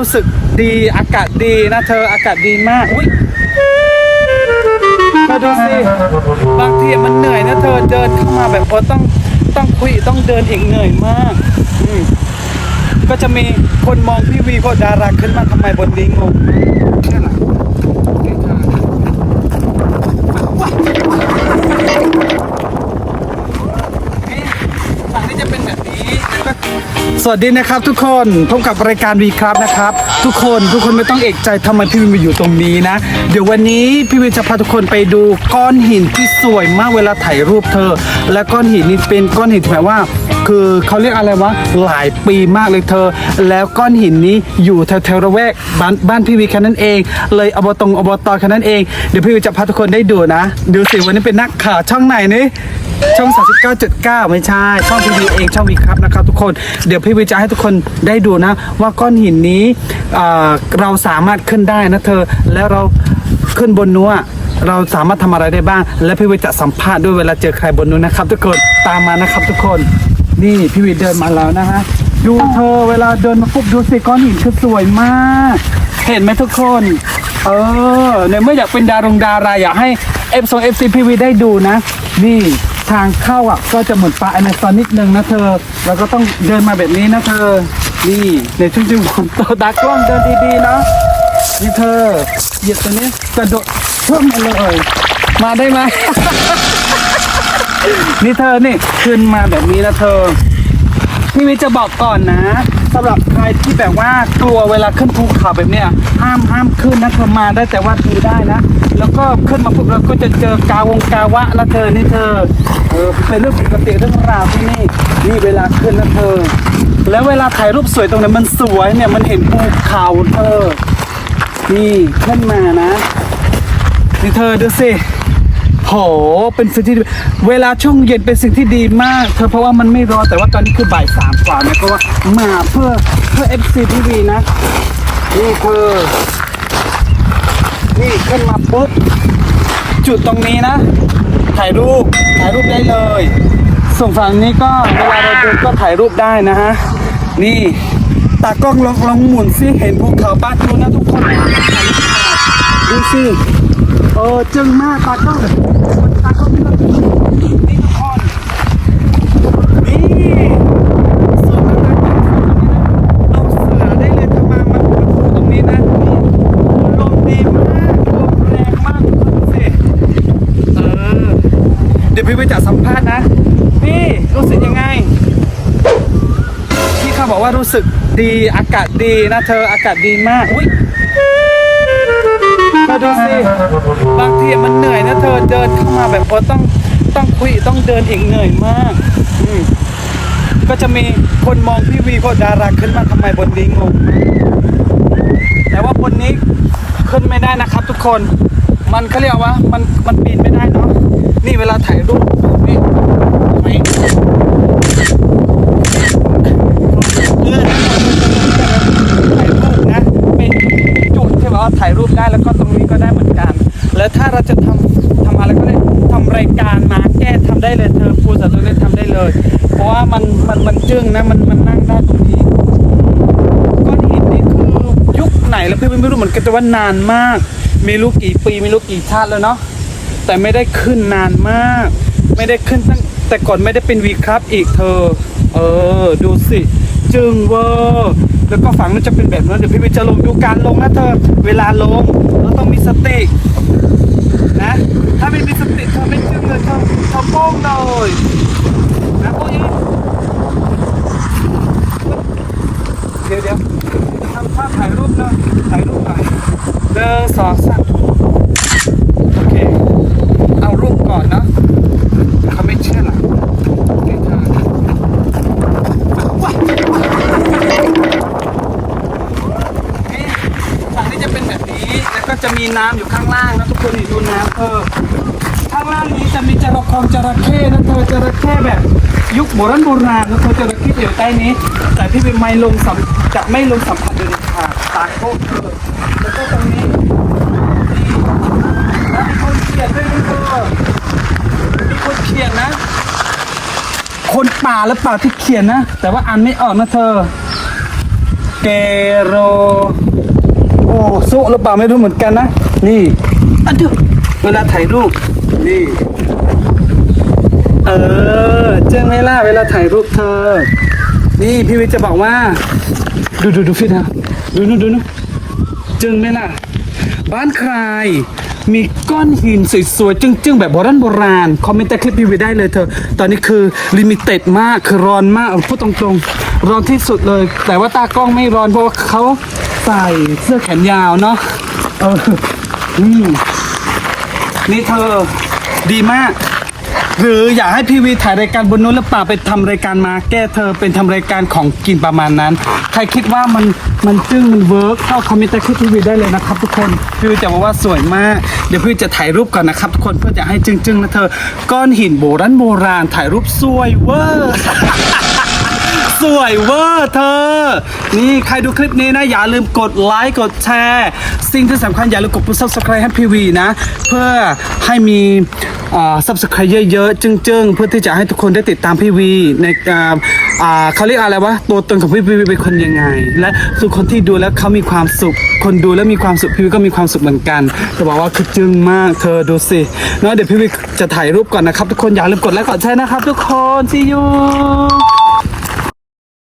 รู้สึกดีอากาศดีนะเธออากาศดีมากอุ้ยเธอดูสิบางทีมันเหนื่อยนะเธอเดินเข้ามาแบบโอ้ต้องต้องคุยต้องเดินอีกเหนื่อยมากก็จะมีคนมองพี่วีเพราะดาราขึ้นมาทำไมบนนี้งงแค่ไหนฝั่งนี้จะเป็นแบบนี้ ส วัสดีนะครับทุกคนพบกับรายการวีครับนะครับ ทุกคนทุกคนไม่ต้องเอกใจทำไมพี่วินมาอยู่ตรงนี้นะ เดี๋ยววันนี้พี่วินจะพาทุกคนไปดูก้อนหินที่สวยมากเวลาถ่ายรูปเธอ และก้อนหินนี้เป็นก้อนหินที่แบบว่า คือเขาเรียกอะไรวะหลายปีมากเลยเธอ แล้วก้อนหินนี้อยู่แถวๆระแวกบ้านบ้านพี่วีแค่นั้นเอง เลยอบตงอบตแค่นั้นเองเดี๋ยวพี่วินจะพาทุกคนได้ดูนะดูสิวันนี้เป็นนักข่าวช่องไหนนี่ช่อง 39.9 ไม่ใช่ช่องทีวีเองช่องวีครับนะครับทุกคนเดี๋ยวพี่วิจะให้ทุกคนได้ดูนะ ว่าก้อนหินนี้เราสามารถขึ้นได้นะเธอ แล้วเราขึ้นบนนู้นอะเราสามารถทำอะไรได้บ้าง และพี่วิจะสัมภาษณ์ด้วยเวลาเจอใครบนนู้นนะครับ ทุกคนตามมานะครับ ทุกคนนี่พี่วิเดินมาแล้วนะฮะดูเธอเวลาเดินมาปุ๊บดูสิก้อนหินคือสวยมาก เห็นไหมทุกคนเออเนี่ยเมื่ออยากเป็นดารงดาราอยากให้เอฟโซเอฟซีพีวีได้ดูนะ นี่ ทางเข้าอะก็จะเหมือนปลาอเมซอนนิดนึงนะเธอ แล้วก็ต้องเดินมาแบบนี้นะเธอ นี่ในช่วงที่ผมตัวดักกล้องเดินดีๆนะนี่เธอเหยียบตัวนี้กระโดดเพิ่มมาเลย มาได้ไหม นี่เธอนี่ขึ้นมาแบบนี้นะเธอ พี่วิทย์จะบอกก่อนนะสำหรับใครที่แบบว่ากลัวเวลาขึ้นภูเขาแบบเนี้ยห้ามห้ามขึ้นนะเธอมาได้แต่ว่าดูได้นะ แล้วก็ขึ้นมาปุ๊บเราก็จะเจอกาวงกาวะนะเธอนี่เธอ เออเป็นเรื่องปกติเรื่องราวที่นี่นี่เวลาขึ้นนะเธอ แล้วเวลาถ่ายรูปสวยตรงนี้นมันสวยเนี่ยมันเห็นภูเขาเธอ นี่ขึ้นมานะนี่เธอดูสิโหเป็นสิ่งที่เวลาช่วงเย็นเป็นสิ่งที่ดีมากเธอเพราะว่ามันไม่ร้อนแต่ว่าตอนนี้คือบ่ายสามกว่าเนี่ยก็ว่ามาเพื่อเพื่อ FC TV นะ นี่เธอนี่ขึ้นมาปุ๊บจุดตรงนี้นะ ถ่ายรูปถ่ายรูปได้เลย ส่วนฝั่งนี้ก็เวลาเราเดินก็ถ่ายรูปได้นะฮะนี่ตากล้องลองลองหมุนซิเห็นภูเขาบ้านนู้นนะทุกคนดูสิเออจึงมากตากล้องตากล้องนี่เรานี่ทุกคนนี่สวนมากเอาเสือได้เลยถ้ามามาดูตรงนี้นะนี่ลมดีมากลมแรงมากทุกคนดูสิเออเดี๋ยว พี่ไปจัดสัมภาษณ์นะ พี่รู้สึกยังไง พี่เขาบอกว่ารู้สึกดีอากาศดีนะเธออากาศดีมากอุ้ยเธอดูสิบางทีมันเหนื่อยนะเธอเดินเข้ามาแบบโอ้ต้องต้องคุยต้องเดินอีกเหนื่อยมากอก็จะมีคนมองพี่วีเพราะดาราขึ้นมาทำไมบนนี้งงแต่ว่าบนนี้ขึ้นไม่ได้นะครับทุกคน มันเขาเรียกว่ามันมันปีนไม่ได้เนาะนี่เวลาถ่ายรูปนี่ไม่ถ่ายรูปนะเป็นจุดที่ว่าถ่ายรูปได้แล้วก็ตรงนี้ก็ได้เหมือนกัน แล้วถ้าเราจะทำทำอะไรก็ได้ทำรายการมาแก้ทำได้เลยเธอพูดแต่ตรงนี้ทำได้เลย เพราะว่ามันมันมันจึ้งนะมันมันนั่งได้ตรงนี้ก้อนหินนี่คือยุคไหนแล้วพี่ไม่รู้เหมือนกันแต่ว่านานมาก ไม่รู้กี่ปีไม่รู้กี่ชาติแล้วเนาะแต่ไม่ได้ขึ้นนานมาก ไม่ได้ขึ้นตั้งแต่ก่อนไม่ได้เป็นวีครับอีกเธอ เออ ดูสิ จึงเวอร์แล้วก็ฝั่งนั้นจะเป็นแบบนั้นเดี๋ยวพี่วิจะลงดูการลงนะเธอ เวลาลงเราต้องมีสตินะ ถ้าไม่มีสติเธอไม่จึงเลยเธอเธอโป้งเลยนะโป้งอีกเดี๋ยวเดี๋ยวทำท่าถ่ายรูปเลยถ่ายรูป น่อสองสามโอเค เอารูปก่อนนะเขาไม่เชื่อหรอกเดี๋ยฝั่งนี้จะเป็นแบบนี้ แล้วก็จะมีน้ำอยู่ข้างล่างนะทุกคนนี่ดูน้ำเออข้างล่างนี้จะมีจระคองจระเข้นะเธอจระเข้แบบ ยุคโบราณโบราณนะเธอจระเข้อยู่ใต้นี้ แต่พี่เป็นไม่ลงสัมจะไม่ลงสัมผัสเด็ดขาดตายโคตรเธอแล้วก็ตรงนี้นี่แล้วมีคนเขียนด้วยนะเธอมีคนเขียนนะ คนป่าหรือเปล่าที่เขียนนะ แต่ว่าอ่านไม่ออกนะเธอเกโรโอ้สุหรือเปล่าไม่รู้เหมือนกันนะ นี่อันเดียวเวลาถ่ายรูป นี่เออเจ้งไหมล่ะเวลาถ่ายรูปเธอ นี่พี่วิทย์จะบอกว่า ดูดูดูฟิตนะดูนูดูนูจึงไหมล่ะ บ้านใคร มีก้อนหินสวยๆจึ้งๆ แบบโบราณโบราณคอมเมนต์ใต้คลิปพี่วิทย์ได้เลยเธอ ตอนนี้คือลิมิเต็ดมากคือร้อนมากเอาพูดตรงๆ ร้อนที่สุดเลย แต่ว่าตากล้องไม่ร้อนเพราะว่าเขาใส่เสื้อแขนยาวเนาะเอออืมนี่เธอ ดีมาก หรืออยากให้พี่วีถ่ายรายการบนนู้นหรือเปล่าไปทำรายการมาแก้เธอเป็นทำรายการของกินประมาณนั้น ใครคิดว่ามันมันจึ้งมันเวิร์กเข้าคอมเมนต์ใต้คลิปพี่วีได้เลยนะครับ ทุกคนพี่วีจะบอกว่าสวยมาก เดี๋ยวพี่วีจะถ่ายรูปก่อนนะครับทุกคนเพื่อจะให้จึ้งๆนะเธอ ก้อนหินโบราณโบราณถ่ายรูปสวยเวอร์ สวยเวอร์เธอ นี่ใครดูคลิปนี้นะอย่าลืมกดไลค์กดแชร์ สิ่งที่สำคัญอย่าลืมกดปุ่ม subscribe ให้พีวีนะ เพื่อให้มีอ่า subscribe เยอะๆจึงๆ เพื่อที่จะให้ทุกคนได้ติดตามพี่วีในอ่าเขาเรียกอะไรวะตัวตนของพี่วีเป็นคนยังไง และทุกคนที่ดูแล้วเขามีความสุข คนดูแล้วมีความสุขพี่วีก็มีความสุขเหมือนกันจะบอกว่าคือจึงมากเธอดูสิเนาะเดี๋ยวพี่วีจะถ่ายรูปก่อนนะครับ ทุกคนอย่าลืมกดไลค์กดแชร์นะครับ ทุกคน see you